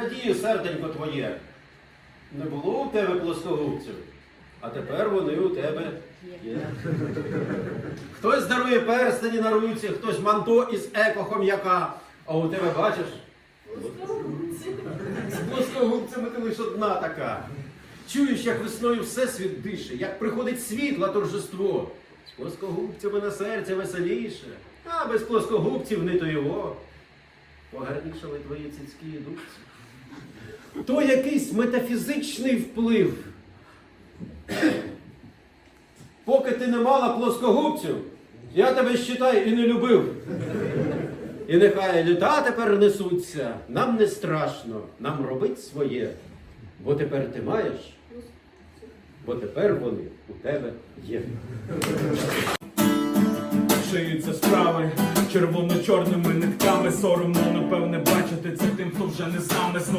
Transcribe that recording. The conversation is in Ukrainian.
Надію, серденько твоє. Не було у тебе плоскогубців, а тепер вони у тебе є. Хтось дарує перстені на руці, хтось манто із еко-хом'яка, а у тебе бачиш? З плоскогубцями ти лише одна така. Чуєш, як весною всесвіт дише, як приходить світло торжество. З плоскогубцями на серце веселіше, а без плоскогубців не то його. Погарнішали твої цицькі дубці. То якийсь метафізичний вплив. Поки ти не мала плоскогубців, я тебе считай і не любив. І нехай літа тепер несуться, нам не страшно, нам робить своє. Бо тепер ти маєш, бо тепер вони у тебе є. Шиються справи червоно-чорними нитками Соромно, напевне, бачити це тим, хто вже не з Знову